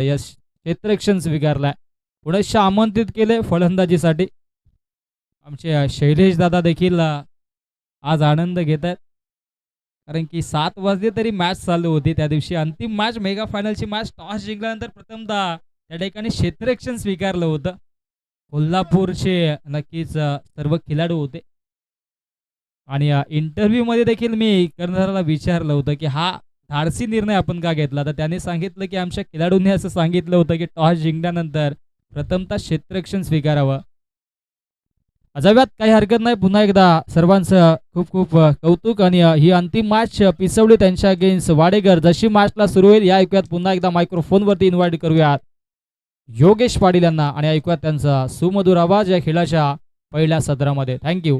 यश क्षेत्ररक्षण स्वीकारलाय. पुनश्च आमंत्रित केले फलंदाजीसाठी. आमचे शैलेश दादा देखील आज आनंद घेत आहेत कारण की सात वाजले तरी मॅच चालू होती. त्या दिवशी अंतिम मॅच मेगा फायनलची मॅच टॉस जिंकल्यानंतर प्रथमतः त्या ठिकाणी क्षेत्ररक्षण स्वीकारलं होतं. कोल्हापूरचे नक्कीच सर्व खेळाडू होते. आणि इंटरव्ह्यूमध्ये देखील मी कर्णधाराला विचारलं होतं की हा धाडसी निर्णय आपण का घेतला? तर त्याने सांगितलं की आमच्या खेळाडूंनी असं सांगितलं होतं की टॉस जिंकल्यानंतर प्रथमतः क्षेत्ररक्षण स्वीकारावं. अजाव्यात काही हरकत नाही. पुन्हा एकदा सर्वांचं खूप खूप कौतुक आणि ही अंतिम मॅच पिसवली त्यांच्या अगेन्स्ट वाडेकर. जशी मॅचला सुरू होईल या ऐकूयात पुन्हा एकदा मायक्रोफोनवरती इन्व्हाइट करूयात. योगेश पाटील यांना आणि ऐकूयात त्यांचा सुमधुर आवाज या खेळाच्या पहिल्या सत्रामध्ये. थँक्यू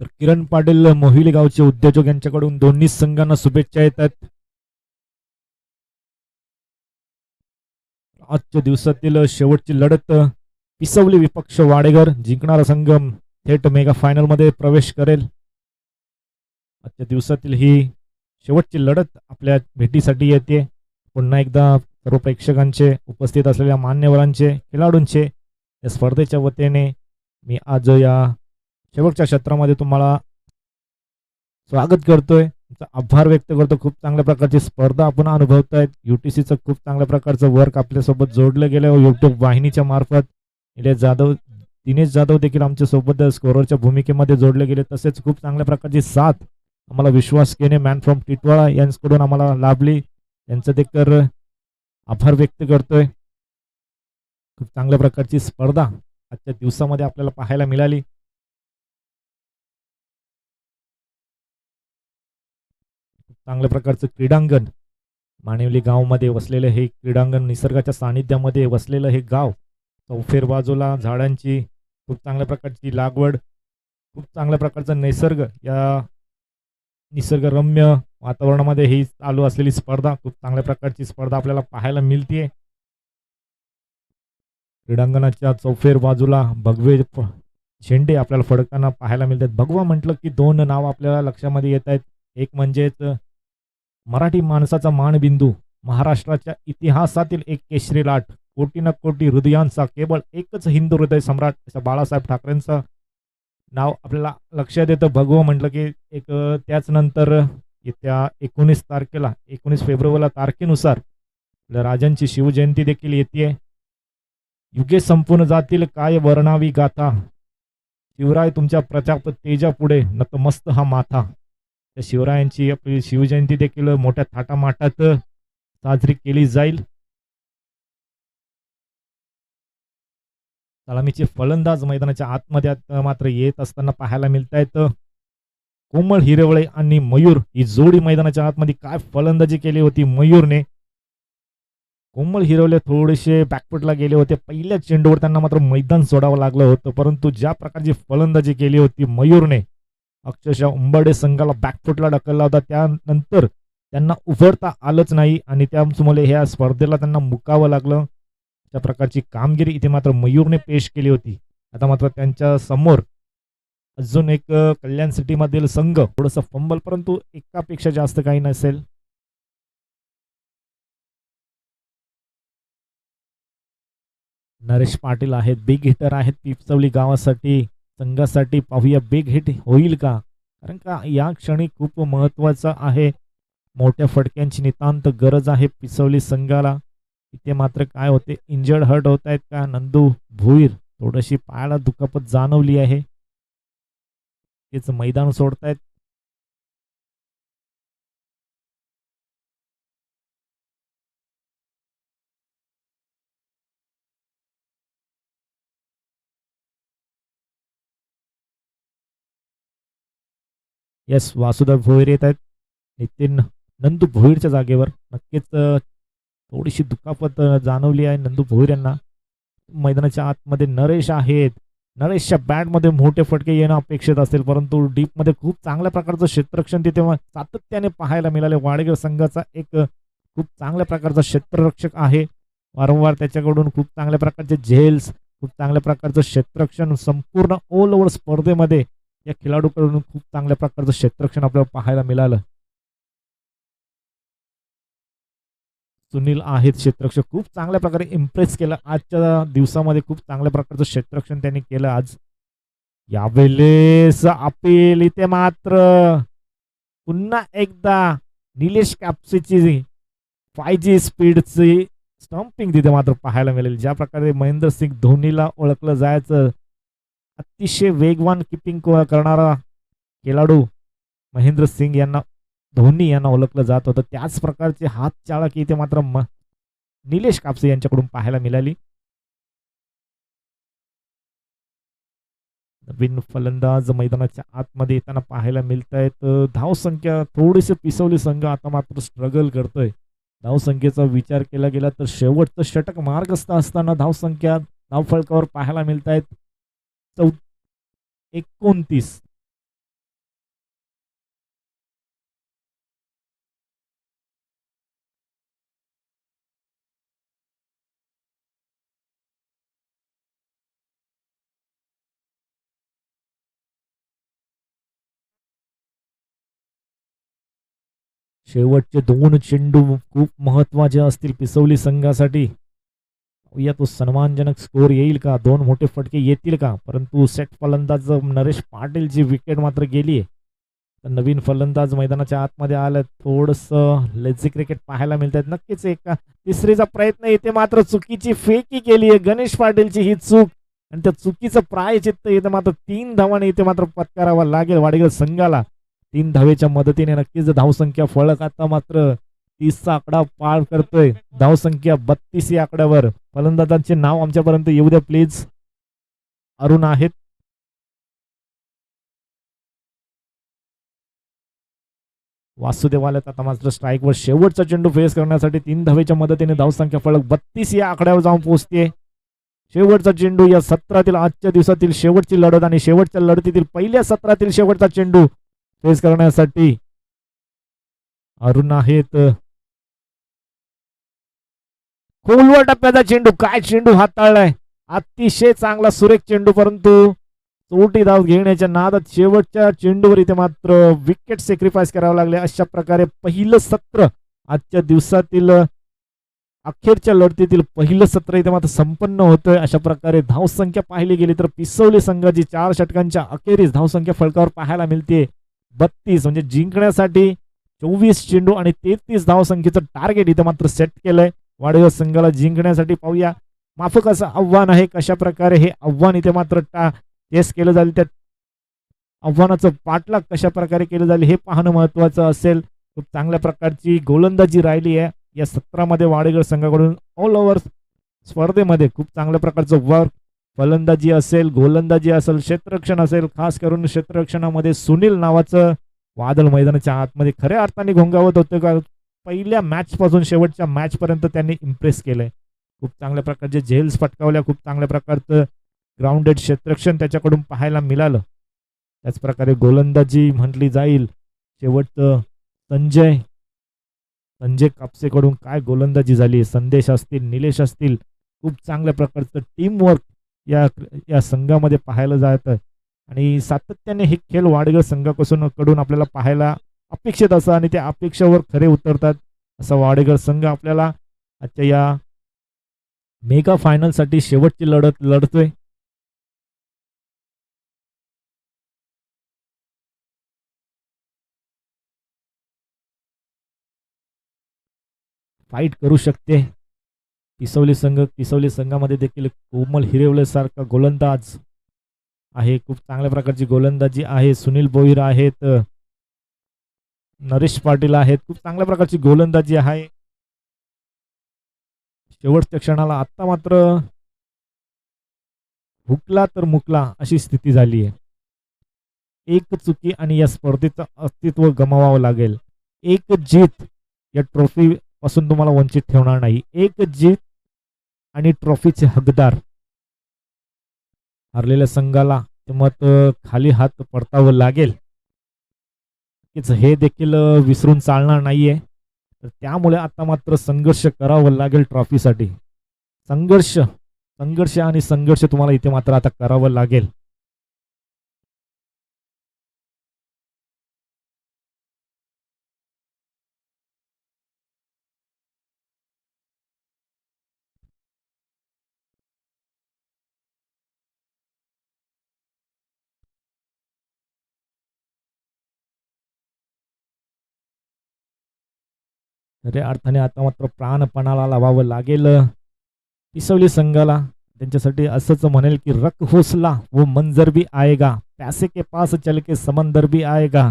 तर किरण पाटील मोहिले गावचे उद्योजक यांच्याकडून दोन्ही संघांना शुभेच्छा येतात. आजच्या दिवसातील शेवटची लढत पिसवली विपक्ष वाडेगर जिंकणारा संघ थेट मेगा फायनलमध्ये प्रवेश करेल. आजच्या दिवसातील ही शेवटची लढत आपल्या भेटीसाठी येते. पुन्हा एकदा सर्व प्रेक्षकांचे उपस्थित असलेल्या मान्यवरांचे खेळाडूंचे या स्पर्धेच्या वतीने मी आज या शेवटच्या क्षेत्रामध्ये तुम्हाला स्वागत करतोय. तुमचा आभार व्यक्त करतो. खूप चांगल्या प्रकारची स्पर्धा आपण अनुभवत आहेत युटीसीचं खूप चांगल्या प्रकारचं वर्क आपल्यासोबत जोडलं गेलं युट्यूब वाहिनीच्या मार्फत. निलेश जाधव दिनेश जाधव देखील आमच्यासोबत स्कोरच्या भूमिकेमध्ये जोडले गेले. तसेच खूप चांगल्या प्रकारची साथ आम्हाला विश्वास केने मॅन फ्रॉम टिटवाळा यांच्याकडून आम्हाला लाभली. त्यांचं देखील आभार व्यक्त करतोय. खूप चांगल्या प्रकारची स्पर्धा आजच्या दिवसामध्ये आपल्याला पाहायला मिळाली. चांगल्या प्रकारचं क्रीडांगण. मानिवली गावमध्ये वसलेलं हे क्रीडांगण निसर्गाच्या सानिध्यामध्ये वसलेलं हे गाव चौफेर बाजूला झाडांची खूप चांगल्या प्रकारची लागवड खूप चांगल्या प्रकारचा निसर्ग या निसर्गरम्य वातावरणामध्ये ही चालू असलेली स्पर्धा खूप चांगल्या प्रकारची स्पर्धा आपल्याला पाहायला मिळते क्रीडांगणाच्या चौफेर बाजूला भगवे झेंडे आपल्याला फडकताना पाहायला मिळतात. भगवा म्हटलं की दोन नाव आपल्याला लक्षामध्ये येत आहेत एक म्हणजेच मराठी माणसाचा मानबिंदू महाराष्ट्राच्या इतिहासातील एक केशरी लाट. कोटी न कोटी हृदयांचा केवळ एकच हिंदू हृदय सम्राट असं बाळासाहेब ठाकरेंचं. नाव आपल्याला लक्षात येतं. भगवं म्हटलं की एक त्याच नंतर येत्या एकोणीस तारखेला एकोणीस फेब्रुवारीला तारखेनुसार आपल्या राजांची शिवजयंती देखील येते. युगे संपूर्ण जातील काय वर्णावी गाथा. शिवराय तुमच्या प्रताप तेजा नतमस्त हा माथा. त्या शिवरायांची आपली शिवजयंती देखील मोठ्या थाटामाटात साजरी केली जाईल. सलामीचे फलंदाज मैदानाच्या आतमध्ये मात्र येत असताना पाहायला मिळत आहेत कोमल हिरवळे आणि मयूर ही जोडी मैदानाच्या आतमध्ये काय फलंदाजी केली होती मयूरने. कोमल हिरवले थोडेसे बॅकफुटला गेले होते. पहिल्या चेंडूवर त्यांना मात्र मैदान सोडावं लागलं होतं. परंतु ज्या प्रकारची फलंदाजी केली होती मयूरने अक्षरशः उंबरडे संघाला बॅकफुटला ढकलला होता. त्यानंतर त्यांना उभरता आलंच नाही आणि त्यामुळे ह्या स्पर्धेला त्यांना मुकावं लागलं. त्या प्रकारची कामगिरी इथे मात्र मयूरने पेश केली होती. आता मात्र त्यांच्यासमोर अजून एक कल्याण सिटीमधील संघ थोडंसं फंबल परंतु एकापेक्षा जास्त काही नसेल. नरेश पाटील आहेत बिग हिटर आहेत पिपचवली गावासाठी. संघासाठी पाहूया बिग हिट होईल का? कारण का या क्षणी खूप महत्त्वाचं आहे. मोठ्या फटक्यांची नितांत गरज आहे पिसवली संघाला. इथे मात्र काय होते? इंजर्ड हर्ट होत आहेत का? नंदू भुईर थोडीशी पायाला दुखापत जाणवली आहे. तेच मैदान सोडतायत. येस वासुदेव भोईर येत आहेत. नितीन नंदू भोईरच्या जागेवर. नक्कीच थोडीशी दुखापत जाणवली आहे नंदू भोईर यांना. मैदानाच्या आतमध्ये नरेश आहेत. नरेशच्या बॅटमध्ये मोठे फटके येणं अपेक्षित असेल परंतु डीपमध्ये खूप चांगल्या प्रकारचं क्षेत्ररक्षण तिथे सातत्याने पाहायला मिळाले. वाडेगाव संघाचा एक खूप चांगल्या प्रकारचा क्षेत्ररक्षक आहे. वारंवार त्याच्याकडून खूप चांगल्या प्रकारचे झेल्स खूप चांगल्या प्रकारचं क्षेत्ररक्षण संपूर्ण ऑल ओव्हर स्पर्धेमध्ये या खेळाडूकडून खूप चांगल्या प्रकारचं क्षेत्ररक्षण आपल्याला पाहायला मिळालं. सुनील आहेत क्षेत्ररक्षक. खूप चांगल्या प्रकारे इम्प्रेस केलं. आजच्या दिवसामध्ये खूप चांगल्या प्रकारचं क्षेत्ररक्षण त्यांनी केलं आज. यावेळेस अपील इथे मात्र पुन्हा एकदा निलेश कापसेची फाय जी स्पीडची स्टम्पिंग तिथे मात्र पाहायला मिळेल. ज्या प्रकारे महेंद्र सिंग धोनीला ओळखलं जायचं. अतिशय वेगवान किपिंग करणारा खेळाडू महेंद्र सिंग यांना धोनी यांना ओळखलं जात होतं. त्याच प्रकारचे हात चाळक इथे मात्र म निलेश कापसे यांच्याकडून पाहायला मिळाली. नवीन फलंदाज मैदानाच्या आतमध्ये येताना पाहायला मिळत आहेत धाव संख्या थोडीशी पिसवली संघ आता मात्र स्ट्रगल करतोय. धावसंख्येचा विचार केला गेला तर शेवटचं षटक मार्गस्थ असताना धावसंख्या धावफळकावर पाहायला मिळत आहेत चौ एकोणतीस. शेवटचे दोन चेंडू खूप महत्त्वाचे असतील पिसवली संघासाठी. या तो सन्मानजनक स्कोर येईल का? दोन मोठे फटके येतील का? परंतु सेट फलंदाज नरेश पाटीलची विकेट मात्र गेली तर नवीन फलंदाज मैदानाच्या आतमध्ये आलं थोडंसं लेझी क्रिकेट पाहायला मिळत आहेत नक्कीच एक तिसरीचा प्रयत्न येते मात्र चुकीची फेकी केली आहे. गणेश पाटीलची ही चूक. आणि त्या चुकीचं प्रायचित्त इथे मात्र तीन धावाने इथे मात्र पत्करावा लागेल वाडेकर संघाला. तीन धावेच्या मदतीने नक्कीच धावसंख्या फळक आता मात्र तीसचा आकडा पार करतोय. धावसंख्या बत्तीस या आकड्यावर. फलंदाजांचे नाव आमच्यापर्यंत येऊ द्या प्लीज अरुण आहेत. वासुदेवाला आता मात्र स्ट्राईकवर शेवटचा चेंडू फेस करण्यासाठी तीन धावेच्या मदतीने धावसंख्या फळक बत्तीस या आकड्यावर जाऊन पोहोचते. शेवटचा चेंडू या सत्रातील आजच्या दिवसातील शेवटची लढत आणि शेवटच्या लढतीतील पहिल्या सत्रातील शेवटचा चेंडू फेस करण्यासाठी अरुण आहेत. कोलवा टप्प्याचा चेंडू. काय चेंडू हाताळलाय अतिशय चांगला सुरेख चेंडू परंतु चोटी धाव घेण्याच्या नादात शेवटच्या चेंडूवर इथे मात्र विकेट सॅक्रिफाईस करावं लागले. अशा प्रकारे पहिलं सत्र आजच्या दिवसातील अखेरच्या लढतीतील पहिलं सत्र इथे मात्र संपन्न होतोय. अशा प्रकारे धावसंख्या पाहिली गेली तर पिसवली संघाची चार षटकांच्या अखेरीस धावसंख्या फळकावर पाहायला मिळते बत्तीस म्हणजे जिंकण्यासाठी चोवीस चेंडू आणि तेहतीस धावसंख्येचं टार्गेट इथं मात्र सेट केलंय. वाडगाव संघाला जिंकण्यासाठी पाहूया. माफक असं आव्हान आहे कशा प्रकारे हे आव्हान इथे मात्र टा टेस्ट केलं जाईल. त्या आव्हानाचं पाठलाग कशा प्रकारे केलं जाईल हे पाहणं महत्वाचं असेल. खूप चांगल्या प्रकारची गोलंदाजी राहिली आहे. या सत्रामध्ये वाडेगड संघाकडून ऑल ओव्हर स्पर्धेमध्ये खूप चांगल्या प्रकारचं वर्क फलंदाजी असेल गोलंदाजी असेल क्षेत्ररक्षण असेल खास करून क्षेत्ररक्षणामध्ये सुनील नावाचं वादळ मैदानाच्या आतमध्ये खऱ्या अर्थाने घोंगावत होतं का? पहिल्या मॅचपासून शेवटच्या मॅचपर्यंत त्यांनी इम्प्रेस केलंय. खूप चांगल्या प्रकारचे झेल्स पटकावल्या खूप चांगल्या प्रकारचं ग्राउंडेड क्षेत्ररक्षण त्याच्याकडून पाहायला मिळालं. त्याच प्रकारे गोलंदाजी म्हटली जाईल. शेवटचं संजय संजय कापसेकडून काय गोलंदाजी झाली? संदेश असतील निलेश असतील? खूप चांगल्या प्रकारचं टीमवर्क या या संघामध्ये पाहायला जातं. आणि सातत्याने हे खेळ वाडगळ संघापासून कडून आपल्याला पाहायला अपेक्षित असं आणि त्या अपेक्षेवर खरे उतरतात असा वाडेकर संघ आपल्याला आजच्या या मेगा फायनलसाठी शेवटची लढत लढतोय. फाईट करू शकते. किसवली संघ किसवली संघामध्ये देखील कोमल हिरेवल्यासारखा गोलंदाज आहे. खूप चांगल्या प्रकारची गोलंदाजी आहे. सुनील बोईर आहेत. नरेश पाटील आहेत. खूप चांगल्या प्रकारची गोलंदाजी आहे. शेवटच्या क्षणाला आत्ता मात्र हुकला तर मुकला अशी स्थिती झाली आहे. एक चुकी आणि या स्पर्धेचं अस्तित्व गमावावं लागेल. एक जीत या ट्रॉफी पासून तुम्हाला वंचित ठेवणार नाही. एक जीत आणि ट्रॉफीचे हकदार हरलेल्या संघाला ते मत खाली हात पडतावं लागेल. नक्कीच हे देखील विसरून चालणार नाहीये. तर त्यामुळे आता मात्र संघर्ष करावं लागेल ट्रॉफीसाठी. संघर्ष संघर्ष आणि संघर्ष तुम्हाला इथे मात्र आता करावं लागेल. खऱ्या अर्थाने आता मात्र प्राणपणाला लावावं लागेल. पिसवली संघाला. त्यांच्यासाठी असंच म्हणेल की रक होसला वो मंजर भी आएगा. पैसे के पास चल के समंदर भी आएगा.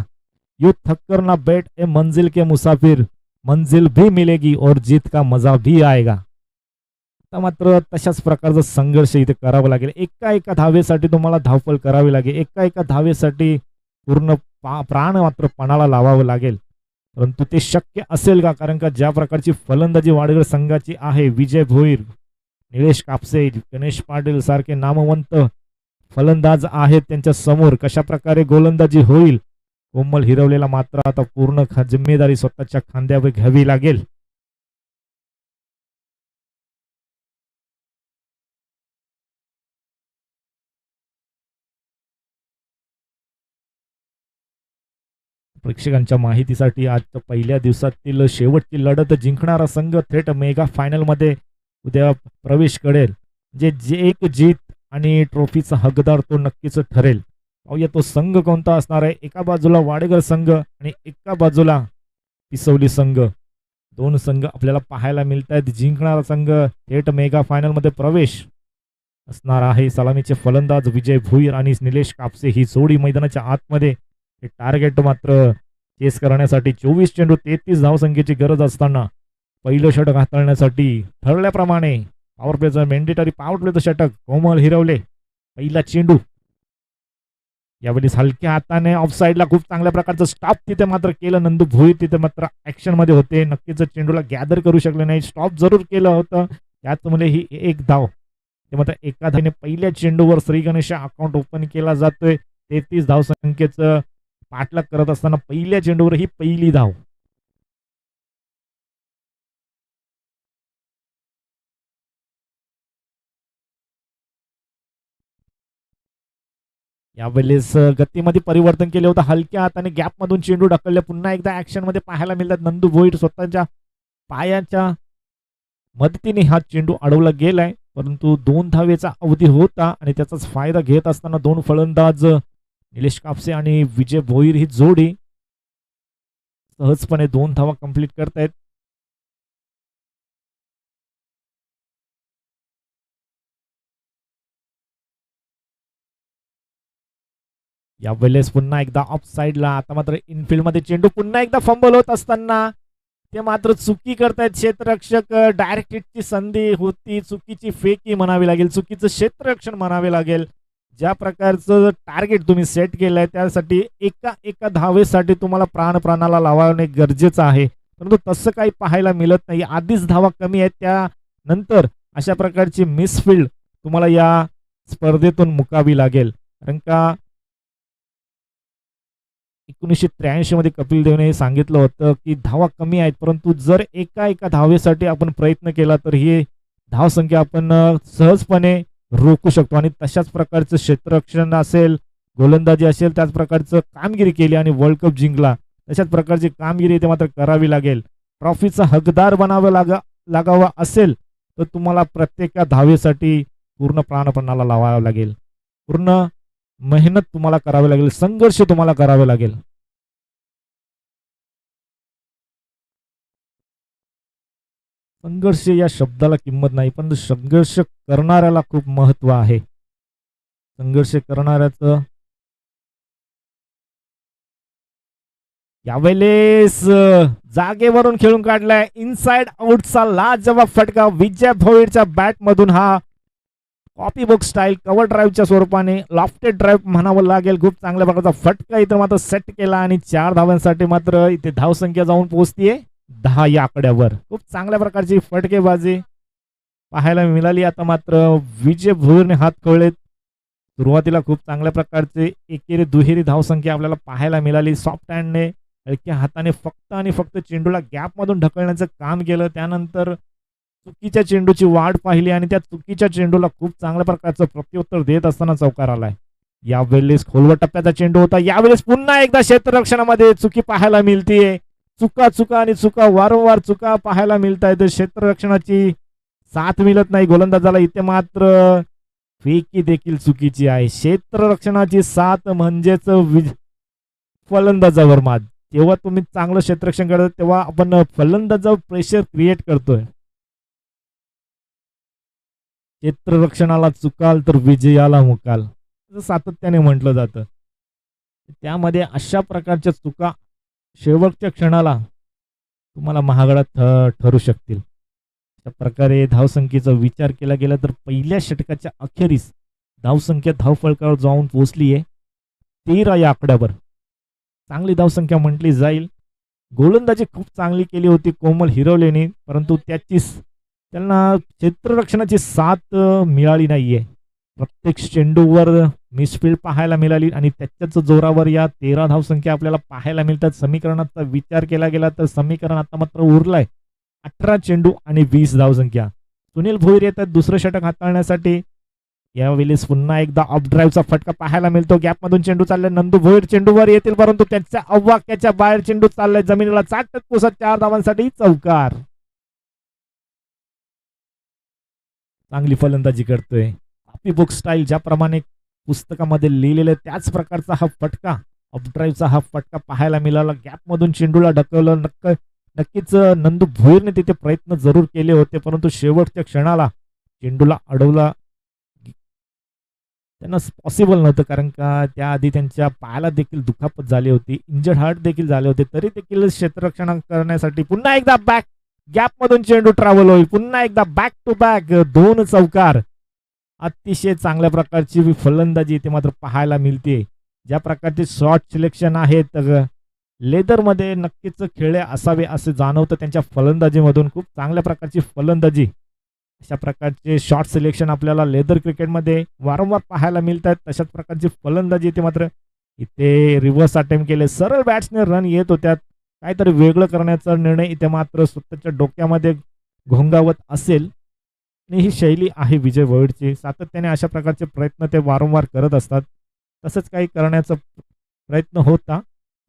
यू थक्कर ना बैठ ए मंजिल के मुसाफिर. मंजिल भी मिलेगी और जीत का मजा भी आएगा. आता मात्र तशाच प्रकारचा संघर्ष इथे करावा लागेल. एका एका धावेसाठी तुम्हाला धावपळ करावी लागेल. एका एका धावेसाठी पूर्ण पा प्राण मात्र पणाला लावावं लागेल. परंतु ते शक्य असेल का? कारण का ज्या प्रकारची फलंदाजी वाडगर संघाची आहे विजय भोईर निलेश कापसे गणेश पाटील सारखे नामवंत फलंदाज आहेत त्यांच्यासमोर कशा प्रकारे गोलंदाजी होईल? कोमल हिरवलेला मात्र आता पूर्ण जिम्मेदारी स्वतःच्या खांद्यावर घ्यावी लागेल. प्रेक्षकांच्या माहितीसाठी आजच्या पहिल्या दिवसातील शेवटची लढत जिंकणारा संघ थेट मेगा फायनलमध्ये उद्या प्रवेश करेल. जे जे एक जीत आणि ट्रॉफीचा हकदार तो नक्कीच ठरेल. पाहूया तो संघ कोणता असणार आहे. एका बाजूला वाडेगर संघ आणि एका बाजूला पिसवली संघ. दोन संघ आपल्याला पाहायला मिळत आहेत जिंकणारा संघ थेट मेगा फायनलमध्ये प्रवेश असणार आहे. सलामीचे फलंदाज विजय भुईर आणि निलेश कापसे ही जोडी मैदानाच्या आतमध्ये हे टार्गेट मात्र चेस करण्यासाठी चोवीस चेंडू तेहतीस धावसंख्येची गरज असताना पहिलं षटक हाताळण्यासाठी ठरल्याप्रमाणे पॉवर प्लेचं मेंडेटरी पॉवर प्लेचं षटक कोमल हिरवले. पहिला चेंडू. यावेळी हलक्या हाताने ऑफ साईडला खूप चांगल्या प्रकारचं स्टॉप तिथे मात्र केलं. नंदू भोई तिथे मात्र ॲक्शनमध्ये होते. नक्कीच चेंडूला गॅदर करू शकले नाही. स्टॉप जरूर केलं होतं. त्याचमध्ये ही एक धाव. ते मात्र एका धावने पहिल्या चेंडूवर श्रीगणेश अकाउंट ओपन केला जातोय. तेहतीस धावसंख्येचं पाठलाग करत असताना पहिल्या चेंडूवर ही पहिली धाव. यावेळेस वेळेस गतीमध्ये परिवर्तन केले होतं हलक्या हाताने गॅप मधून चेंडू ढकलले. पुन्हा एकदा ऍक्शनमध्ये पाहायला मिळतात. नंदू भोईर स्वतःच्या पायाच्या मदतीने हा चेंडू अडवला गेलाय. परंतु दोन धावेचा अवधी होता आणि त्याचाच फायदा घेत असताना दोन फलंदाज निलेश कापसे आणि विजय भोईर ही जोडी सहजपणे दोन धावा कंप्लीट करतायत. यावेळेस पुन्हा एकदा ऑफ साईडला आता मात्र इनफिल्डमध्ये चेंडू पुन्हा एकदा फंबल होत असताना ते मात्र चुकी करतायत क्षेत्ररक्षक. डायरेक्ट हिटची संधी होती. चुकीची फेकी म्हणावी लागेल. चुकीचं क्षेत्ररक्षण म्हणावे लागेल. ज्या प्रकारचं टार्गेट तुम्ही सेट केलं आहे त्यासाठी एका एका धावेसाठी तुम्हाला प्राण प्राणाला लावणे गरजेचं आहे. परंतु तसं काही पाहायला मिळत नाही. आधीच धावा कमी आहेत त्यानंतर अशा प्रकारची मिसफिल्ड तुम्हाला या स्पर्धेतून मुकावी लागेल. कारण का एकोणीसशे त्र्याऐंशीमध्ये कपिल देवने हे सांगितलं होतं की धावा कमी आहेत परंतु जर एका एका धावेसाठी आपण प्रयत्न केला तर ही धावसंख्या आपण सहजपणे रोखू शकतो आणि तशाच प्रकारचं क्षेत्ररक्षण असेल गोलंदाजी असेल त्याच प्रकारचं कामगिरी केली आणि वर्ल्ड कप जिंकला तशाच प्रकारची कामगिरी इथे मात्र करावी लागेल. ट्रॉफीचा हकदार बनावं लागा लागावा असेल तर तुम्हाला प्रत्येका धावेसाठी पूर्ण प्राणपणाला लावावं लागेल. पूर्ण मेहनत तुम्हाला करावी लागेल संघर्ष तुम्हाला करावे लागेल. संघर्ष या शब्दाला किंमत नाही पण संघर्ष करणाऱ्याला खूप महत्त्व आहे. संघर्ष करणाऱ्याचं यावेळेस जागेवरून खेळून काढलाय. इनसाइड आउटचा लाजवाब फटका विजय भोईरच्या बॅट मधून हा कॉपी बुक स्टाईल कव्हर ड्राईव्हच्या स्वरूपाने लॉफ्टेड ड्राईव्ह म्हणावं लागेल. खूप चांगल्या प्रकारचा फटका इथं मात्र सेट केला आणि चार धावांसाठी मात्र इथे धावसंख्या जाऊन पोहोचतीये. दहा या आकड्यावर. खूप चांगल्या प्रकारची फटकेबाजी पाहायला मिळाली. आता मात्र विजय भोईरने हात कळलेत. सुरुवातीला खूप चांगल्या प्रकारचे एकेरी दुहेरी धावसंख्या आपल्याला पाहायला मिळाली. सॉफ्ट हँडने हलक्या हाताने फक्त आणि फक्त चेंडूला गॅपमधून ढकलण्याचं काम केलं. त्यानंतर चुकीच्या चेंडूची वाढ पाहिली आणि त्या चुकीच्या चेंडूला खूप चांगल्या प्रकारचं प्रत्युत्तर देत असताना चौकार आलाय. यावेळेस खोलवर टप्प्याचा चेंडू होता. यावेळेस पुन्हा एकदा क्षेत्ररक्षणामध्ये चुकी पाहायला मिळतीये. चुका चुका आणि चुका वारंवार चुका पाहायला मिळत आहेत क्षेत्ररक्षणाची साथ मिळत नाही गोलंदाजाला इथे मात्र फेकी देखील चुकीची आहे. क्षेत्ररक्षणाची साथ म्हणजेच वि- फलंदाजावर मात. जेव्हा तुम्ही चांगलं क्षेत्ररक्षण करता तेव्हा आपण फलंदाजावर प्रेशर क्रिएट करतोय. क्षेत्ररक्षणाला चुकाल तर विजयाला मुकाल. सातत्याने म्हटलं जातं. त्यामध्ये अशा प्रकारच्या चुका शेवटच्या क्षणाला तुम्हाला महागडा ठ ठरू शकतील. अशा प्रकारे धावसंख्येचा विचार केला गेला तर पहिल्या षटकाच्या अखेरीस धावसंख्या धावफळकावर जाऊन पोहोचली आहे तेरा या आकड्यावर. चांगली धावसंख्या म्हटली जाईल. गोलंदाजी खूप चांगली केली होती कोमल हिरवलेने परंतु त्याचीच त्यांना क्षेत्ररक्षणाची साथ मिळाली नाही आहे प्रत्येक चेंडूवर मिसफिल्ड पाहायला मिळाली आणि त्याच्याच जोरावर या तेरा धावसंख्या आपल्याला पाहायला मिळतात. समीकरणाचा विचार केला गेला तर समीकरण आता मात्र उरलाय. अठरा चेंडू आणि वीस धावसंख्या सुनील भोईर येतात दुसरं षटक हाताळण्यासाठी. यावेळेस पुन्हा एकदा ऑफ ड्राईव्हचा फटका पाहायला मिळतो. गॅपमधून चेंडू चाललाय. नंदू भोईर चेंडूवर येतील परंतु त्यांच्या अव्वाक्याच्या बाहेर चेंडू चाललाय. जमिनीला चाटत पोसत चार धावांसाठी चौकार. चांगली फलंदाजी करतोय. कॉपी बुक स्टाईल ज्याप्रमाणे पुस्तकामध्ये लिहिलेलं आहे, त्याच प्रकारचा हा फटका ऑफ ड्राईव्हचा हा फटका पाहायला मिळाला. गॅपमधून चेंडूला ढकललं. नक्क नक्कीच नंदू भोईरने तिथे प्रयत्न जरूर केले होते परंतु शेवटच्या क्षणाला चेंडूला अडवला. त्यांना पॉसिबल नव्हतं कारण का त्याआधी त्यांच्या पायाला देखील दुखापत झाली होती. इंजर्ड हार्ट देखील झाले होते. तरी देखील क्षेत्ररक्षण करण्यासाठी पुन्हा एकदा बॅक गॅपमधून चेंडू ट्रॅव्हल होईल. पुन्हा एकदा बॅक टू बॅक दोन चौकार. अतिशय चांगल्या प्रकारची फलंदाजी इथे मात्र पाहायला मिळते. ज्या प्रकारचे शॉर्ट सिलेक्शन आहेत लेदरमध्ये नक्कीच खेळले असावे असे जाणवतं. त्यांच्या फलंदाजीमधून खूप चांगल्या प्रकारची फलंदाजी. अशा प्रकारचे शॉर्ट सिलेक्शन आपल्याला लेदर क्रिकेटमध्ये वारंवार पाहायला मिळतात. तशाच प्रकारची फलंदाजी इथे मात्र इथे रिव्हर्स अटेम्प्ट केले. सरळ बॅट्सने रन येत होत्यात. काहीतरी वेगळं करण्याचा निर्णय इथे मात्र स्वतःच्या डोक्यामध्ये घोंगावत असेल. ही शैली आहे विजय वैडची सातत्याने अशा प्रकारचे प्रयत्न ते वारंवार करत असतात. तसंच काही करण्याचा प्रयत्न होता.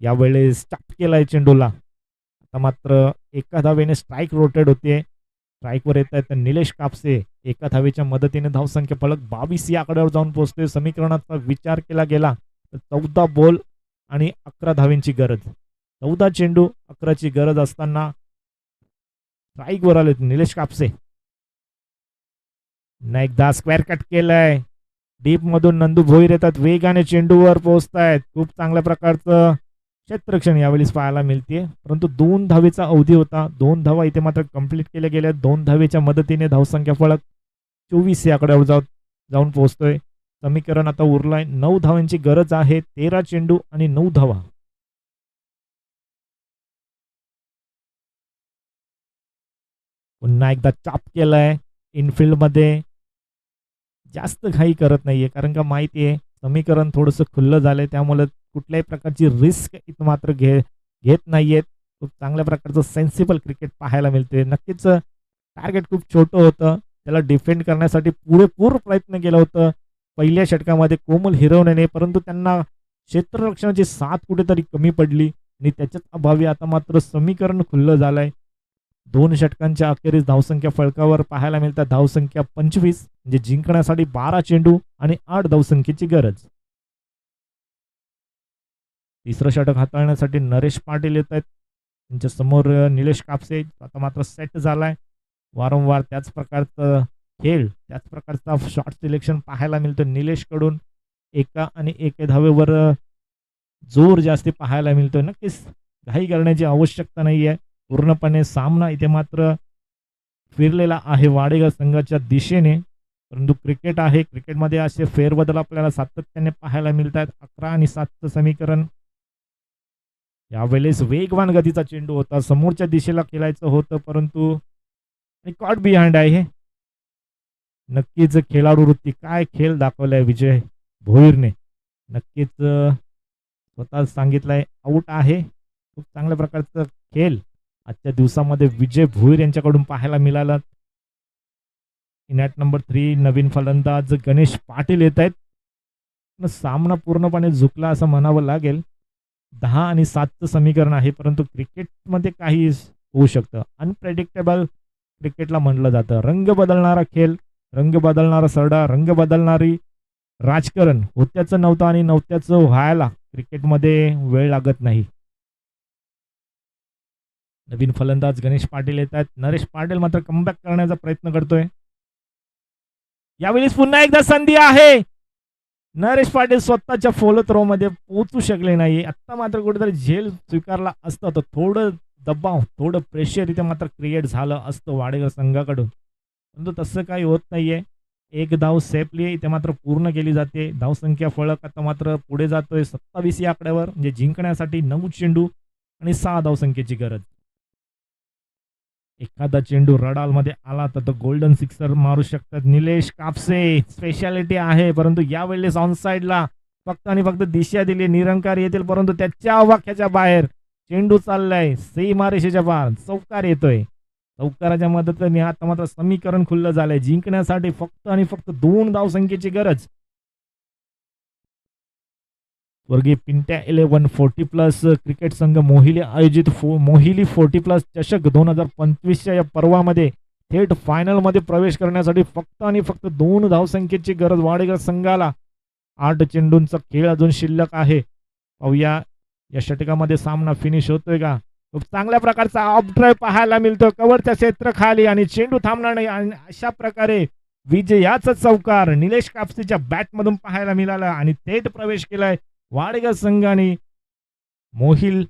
यावेळेस चाप केलाय चेंडूला. आता मात्र एका धावेने स्ट्राईक रोटेड होते. स्ट्राईकवर येत आहेत निलेश कापसे. एका धावेच्या मदतीने धावसंख्या फलक बावीस या आकड्यावर जाऊन पोहोचतोय. समीकरणाचा विचार केला गेला तर चौदा बॉल आणि अकरा धावेंची गरज. चौदा चेंडू अकराची गरज असताना स्ट्राईकवर आले निलेश कापसे. पुन्हा एकदा स्क्वेअर कट केलंय. डीप मधून नंदू भोईर येतात वेगाने चेंडूवर पोहोचतायत. खूप चांगल्या प्रकारचं क्षेत्ररक्षण यावेळेस पाहायला मिळते परंतु दोन धावेचा अवधी होता. दोन धावा इथे मात्र कंप्लीट केल्या गेल्या दोन धावेच्या मदतीने धावसंख्या फळक चोवीस या आकड्यावर जाऊ जाऊन पोहोचतोय. समीकरण आता उरलाय. नऊ धावांची गरज आहे. तेरा चेंडू आणि नऊ धावा. पुन्हा एकदा चाप केलाय. इनफिल्डमध्ये जास्त घाई करत नाही आहे कारण का माहिती आहे समीकरण थोडंसं खुल्लं आहे त्यामुळे कुठल्याही प्रकारची रिस्क इथं मात्र घे घेत नाही आहेत खूप चांगल्या प्रकारचं सेन्सिबल क्रिकेट पाहायला मिळते नक्कीच टार्गेट खूप छोटं होतं. त्याला डिफेंड करण्यासाठी पुरेपूर प्रयत्न केला होतं. पहिल्या षटकामध्ये कोमल हिरवण्याने परंतु त्यांना क्षेत्ररक्षणाची साथ कुठेतरी कमी पडली. आणि त्याच्याच अभावी आता मात्र समीकरण खुल्लं आहे दोन षटकांच्या अखेरीस धावसंख्या फळकावर पाहायला मिळतात. धावसंख्या पंचवीस म्हणजे जिंकण्यासाठी बारा चेंडू आणि आठ धावसंख्येची गरज. तिसरं षटक हाताळण्यासाठी नरेश पाटील येत आहेत. त्यांच्यासमोर निलेश कापसे. आता मात्र सेट झालाय. वारंवार त्याच प्रकारचं खेळ त्याच प्रकारचा शॉर्ट सिलेक्शन पाहायला मिळतं निलेशकडून. एका आणि एके धावेवर जोर जास्ती पाहायला मिळतोय. नक्कीच घाई करण्याची आवश्यकता नाही आहे पूर्णपणे सामना इथे मात्र फिरलेला आहे वाडेगाव संघाच्या दिशेने. परंतु क्रिकेट आहे. क्रिकेटमध्ये असे फेरबदल आपल्याला सातत्याने पाहायला मिळत आहेत अकरा आणि सातचं समीकरण. यावेळेस वेगवान गतीचा चेंडू होता. समोरच्या दिशेला खेळायचं होतं परंतु कॉट बिहाइंड आहे. नक्कीच खेळाडू वृत्ती काय खेळ दाखवलाय विजय भोईरने. नक्कीच स्वतः सांगितलंय आऊट आहे. खूप चांगल्या प्रकारचं खेळ. आजच्या दिवसामध्ये विजय भोईर यांच्याकडून पाहायला मिळाला. इनॅट नंबर थ्री नवीन फलंदाज गणेश पाटील येत आहेत. सामना पूर्णपणे झुकला असं म्हणावं लागेल. दहा आणि सातचं समीकरण आहे परंतु क्रिकेटमध्ये काही होऊ शकतं. अनप्रेडिक्टेबल क्रिकेटला म्हटलं जातं. रंग बदलणारा खेळ रंग बदलणारा सरडा रंग बदलणारी राजकारण होत्याचं नव्हतं आणि नव्हत्याचं व्हायला क्रिकेटमध्ये वेळ लागत नाही. नवीन फलंदाज गणेश पाटील येत आहेत नरेश पाटील मात्र कमबॅक करण्याचा प्रयत्न करतोय. यावेळीच पुन्हा एकदा संधी आहे. नरेश पाटील स्वतःच्या फॉलो थ्रो मध्ये पोहोचू शकले नाही आता मात्र कुठेतरी झेल स्वीकारला असता. तर थोडं दबाव थोडं प्रेशर इथे मात्र क्रिएट झालं असतं वाडेकर संघाकडून. परंतु तसं काही होत नाहीये. एक धाव सेफली इथे मात्र पूर्ण केली जाते. धावसंख्या फळक आता मात्र पुढे जातोय. सत्तावीस या आकड्यावर म्हणजे जिंकण्यासाठी नऊ चेंडू आणि सहा धावसंख्येची गरज. एखादा चेंडू रडालमध्ये आला तर तो गोल्डन सिक्सर मारू शकतात. निलेश कापसे स्पेशालिटी आहे परंतु यावेळेस ऑन साईडला फक्त आणि फक्त दिशा दिली. निरंकार येतील परंतु त्याच्या वाक्याच्या बाहेर चेंडू चाललाय. सीमारेषेच्या पार चौकार येतोय. चौकाराच्या मदतीने आता मात्र समीकरण खुल्लं झालंय. जिंकण्यासाठी फक्त आणि फक्त दोन धावसंख्येची गरज वर्गीय Pintya eleven forty plus cricket संघ मोहिली आयोजित फो मोहिली फोर्टी प्लस चषक दोन हजार पंचवीसच्या या पर्वामध्ये थेट फायनलमध्ये प्रवेश करण्यासाठी फक्त आणि फक्त दोन धावसंख्येची गरज वाडेकर संघाला. आठ चेंडूंचा खेळ अजून शिल्लक आहे. पाहूया या षटकामध्ये सामना फिनिश होतोय का? खूप चांगल्या प्रकारचा ऑफ ड्राईव्ह पाहायला मिळतो. कव्हरच्या क्षेत्रखाली आणि चेंडू थांबणार नाही. आणि अशा प्रकारे विजयाचा चौकार निलेश कापसीच्या बॅटमधून पाहायला मिळाला आणि थेट प्रवेश केलाय. वाडगा संघाने मोहिल